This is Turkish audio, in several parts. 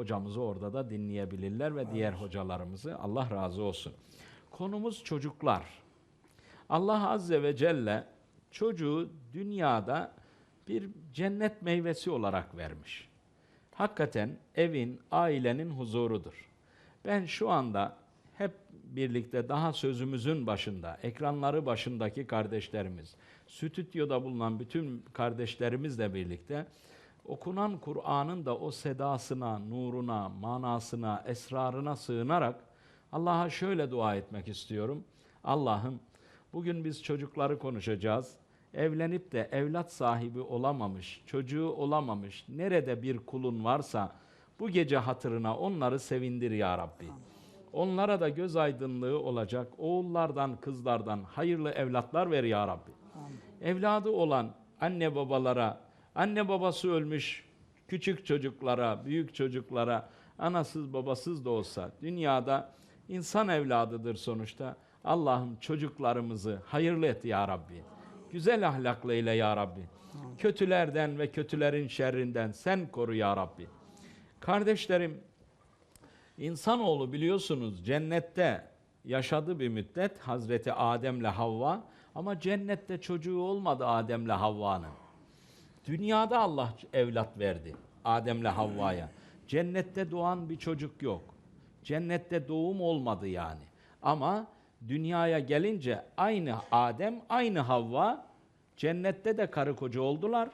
hocamızı orada da dinleyebilirler ve diğer hocalarımızı. Allah razı olsun. Konumuz çocuklar. Allah Azze ve Celle çocuğu dünyada bir cennet meyvesi olarak vermiş. Hakikaten evin, ailenin huzurudur. Ben şu anda hep birlikte daha sözümüzün başında, ekranları başındaki kardeşlerimiz, stüdyoda bulunan bütün kardeşlerimizle birlikte okunan Kur'an'ın da o sedasına, nuruna, manasına, esrarına sığınarak Allah'a şöyle dua etmek istiyorum. Allah'ım bugün biz çocukları konuşacağız. Evlenip de evlat sahibi olamamış, çocuğu olamamış, nerede bir kulun varsa bu gece hatırına onları sevindir ya Rabbi. Onlara da göz aydınlığı olacak, oğullardan, kızlardan hayırlı evlatlar ver ya Rabbi. Evladı olan anne babalara, anne babası ölmüş küçük çocuklara, büyük çocuklara, anasız babasız da olsa dünyada insan evladıdır sonuçta. Allah'ım çocuklarımızı hayırlı et ya Rabbi. Güzel ahlaklı eyle ya Rabbi. Kötülerden ve kötülerin şerrinden sen koru ya Rabbi. Kardeşlerim, İnsanoğlu biliyorsunuz cennette yaşadı bir müddet Hazreti Adem'le Havva ama cennette çocuğu olmadı Adem'le Havva'nın. Dünyada Allah evlat verdi Adem'le Havva'ya. Cennette doğan bir çocuk yok. Cennette doğum olmadı yani. Ama dünyaya gelince aynı Adem, aynı Havva cennette de karı koca oldular.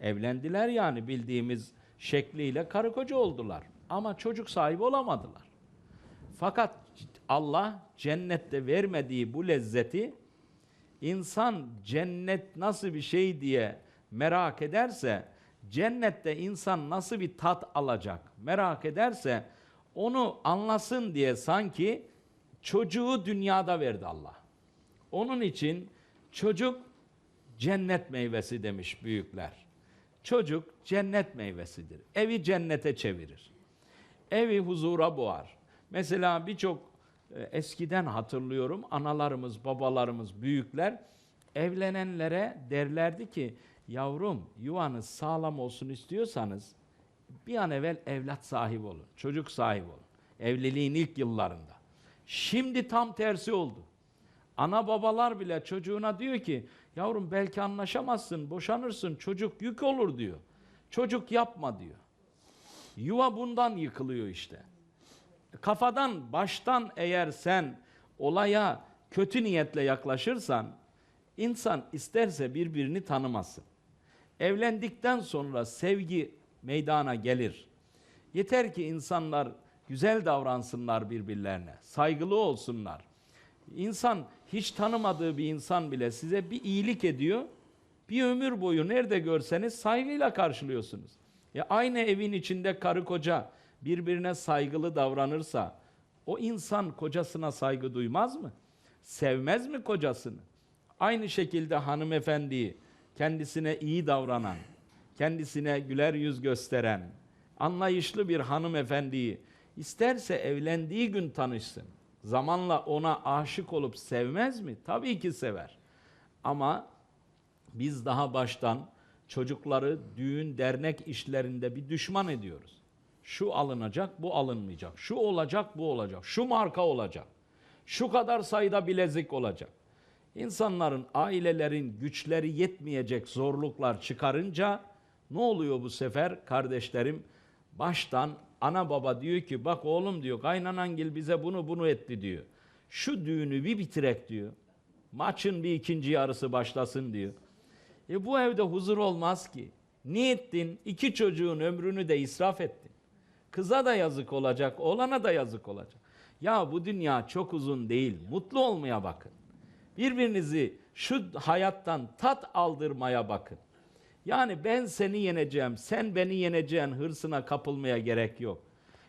Evlendiler yani bildiğimiz şekliyle karı koca oldular. Ama çocuk sahibi olamadılar. Fakat Allah cennette vermediği bu lezzeti insan cennet nasıl bir şey diye merak ederse, cennette insan nasıl bir tat alacak merak ederse onu anlasın diye sanki çocuğu dünyada verdi Allah. Onun için çocuk cennet meyvesi demiş büyükler. Çocuk cennet meyvesidir. Evi cennete çevirir. Evi huzura boğar. Mesela birçok e, eskiden hatırlıyorum analarımız, babalarımız, büyükler evlenenlere derlerdi ki yavrum yuvanız sağlam olsun istiyorsanız bir an evvel evlat sahibi olun, çocuk sahibi olun. Evliliğin ilk yıllarında. Şimdi tam tersi oldu. Ana babalar bile çocuğuna diyor ki yavrum belki anlaşamazsın, boşanırsın, çocuk yük olur diyor. Çocuk yapma diyor. Yuva bundan yıkılıyor işte. Kafadan, baştan eğer sen olaya kötü niyetle yaklaşırsan insan isterse birbirini tanımasın. Evlendikten sonra sevgi meydana gelir. Yeter ki insanlar güzel davransınlar birbirlerine, saygılı olsunlar. İnsan hiç tanımadığı bir insan bile size bir iyilik ediyor. Bir ömür boyu nerede görseniz saygıyla karşılıyorsunuz. Ya aynı evin içinde karı koca birbirine saygılı davranırsa o insan kocasına saygı duymaz mı? Sevmez mi kocasını? Aynı şekilde hanımefendiyi kendisine iyi davranan, kendisine güler yüz gösteren, anlayışlı bir hanımefendiyi isterse evlendiği gün tanışsın. Zamanla ona aşık olup sevmez mi? Tabii ki sever. Ama biz daha baştan çocukları düğün dernek işlerinde bir düşman ediyoruz. Şu alınacak, bu alınmayacak. Şu olacak, bu olacak. Şu marka olacak. Şu kadar sayıda bilezik olacak. İnsanların, ailelerin güçleri yetmeyecek zorluklar çıkarınca ne oluyor bu sefer kardeşlerim? Baştan ana baba diyor ki bak oğlum diyor kaynanangil bize bunu bunu etti diyor. Şu düğünü bir bitirek diyor. Maçın bir ikinci yarısı başlasın diyor. E bu evde huzur olmaz ki. Ne ettin? İki çocuğun ömrünü de israf ettin. Kıza da yazık olacak, oğlana da yazık olacak. Ya bu dünya çok uzun değil. Mutlu olmaya bakın. Birbirinizi şu hayattan tat aldırmaya bakın. Yani ben seni yeneceğim, sen beni yeneceğin hırsına kapılmaya gerek yok.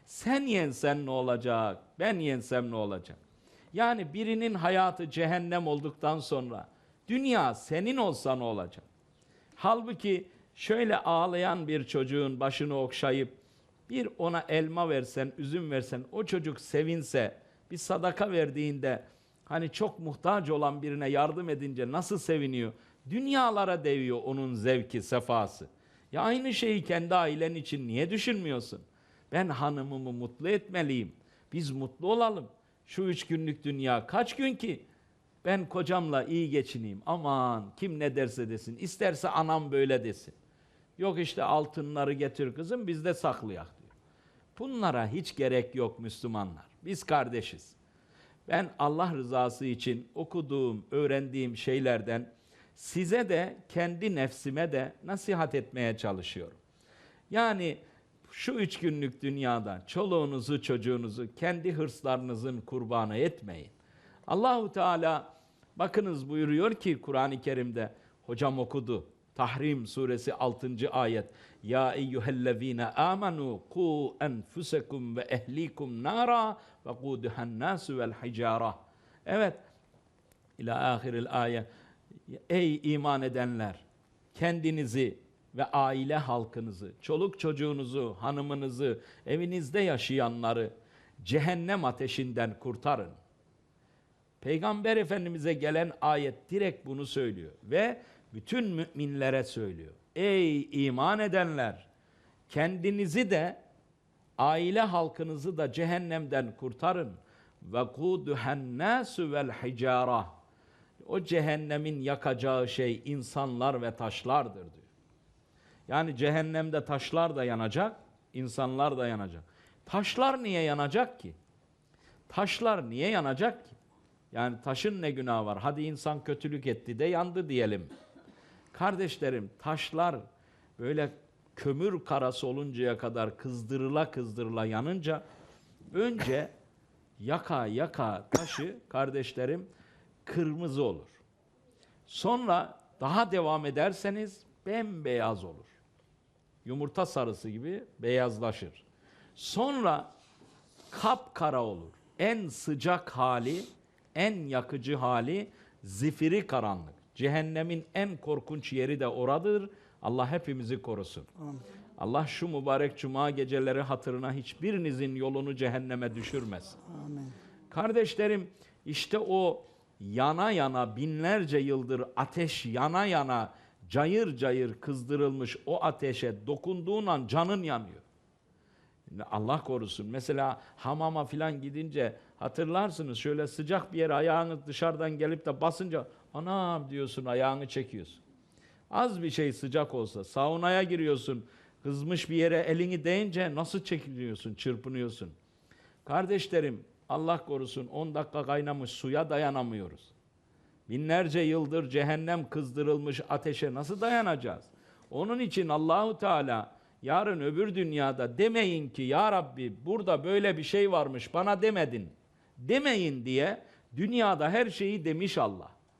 Sen yensen ne olacak, ben yensem ne olacak? Yani birinin hayatı cehennem olduktan sonra dünya senin olsa ne olacak? Halbuki şöyle ağlayan bir çocuğun başını okşayıp bir ona elma versen, üzüm versen, o çocuk sevinse, bir sadaka verdiğinde hani çok muhtaç olan birine yardım edince nasıl seviniyor? Dünyalara deviyor onun zevki, sefası. Ya aynı şeyi kendi ailen için niye düşünmüyorsun? Ben hanımımı mutlu etmeliyim. Biz mutlu olalım. Şu üç günlük dünya kaç gün ki? Ben kocamla iyi geçineyim. Aman kim ne derse desin. İsterse anam böyle desin. Yok işte altınları getir kızım biz de saklayak diyor. Bunlara hiç gerek yok Müslümanlar. Biz kardeşiz. Ben Allah rızası için okuduğum, öğrendiğim şeylerden size de kendi nefsime de nasihat etmeye çalışıyorum. Yani şu üç günlük dünyada çoluğunuzu çocuğunuzu kendi hırslarınızın kurbanı etmeyin. Allahu Teala bakınız buyuruyor ki Kur'an-ı Kerim'de hocam okudu. Tahrim suresi 6. ayet. Ya eyyühellezine amenu ku enfusekum ve ehlikum nara ve kuduhan nasu vel hicara. Evet. İlâ ahiril ayet. Ey iman edenler! Kendinizi ve aile halkınızı, çoluk çocuğunuzu, hanımınızı, evinizde yaşayanları cehennem ateşinden kurtarın. Peygamber Efendimiz'e gelen ayet direkt bunu söylüyor ve bütün müminlere söylüyor. Ey iman edenler! Kendinizi de aile halkınızı da cehennemden kurtarın. Ve kuduhen nasu vel hicara. O cehennemin yakacağı şey insanlar ve taşlardır diyor. Yani cehennemde taşlar da yanacak, insanlar da yanacak. Taşlar niye yanacak ki? Taşlar niye yanacak ki? Yani taşın ne günahı var? Hadi insan kötülük etti de yandı diyelim. Kardeşlerim taşlar böyle kömür karası oluncaya kadar kızdırıla kızdırıla yanınca önce yaka yaka taşı kardeşlerim kırmızı olur. Sonra daha devam ederseniz bembeyaz olur. Yumurta sarısı gibi beyazlaşır. Sonra kapkara olur. En sıcak hali, en yakıcı hali zifiri karanlık. Cehennemin en korkunç yeri de oradır. Allah hepimizi korusun. Allah şu mübarek cuma geceleri hatırına hiçbirinizin yolunu cehenneme düşürmesin. Amin. Kardeşlerim işte o yana yana binlerce yıldır ateş yana yana cayır cayır kızdırılmış o ateşe dokunduğun an canın yanıyor. Allah korusun. Mesela hamama filan gidince hatırlarsınız şöyle sıcak bir yere ayağını dışarıdan gelip de basınca anam diyorsun ayağını çekiyorsun. Az bir şey sıcak olsa saunaya giriyorsun kızmış bir yere elini değince nasıl çekiliyorsun çırpınıyorsun. Kardeşlerim Allah korusun 10 dakika kaynamış suya dayanamıyoruz. Binlerce yıldır cehennem kızdırılmış ateşe nasıl dayanacağız? Onun için Allahu Teala yarın öbür dünyada demeyin ki ya Rabbi burada böyle bir şey varmış bana demedin. Demeyin diye dünyada her şeyi demiş Allah.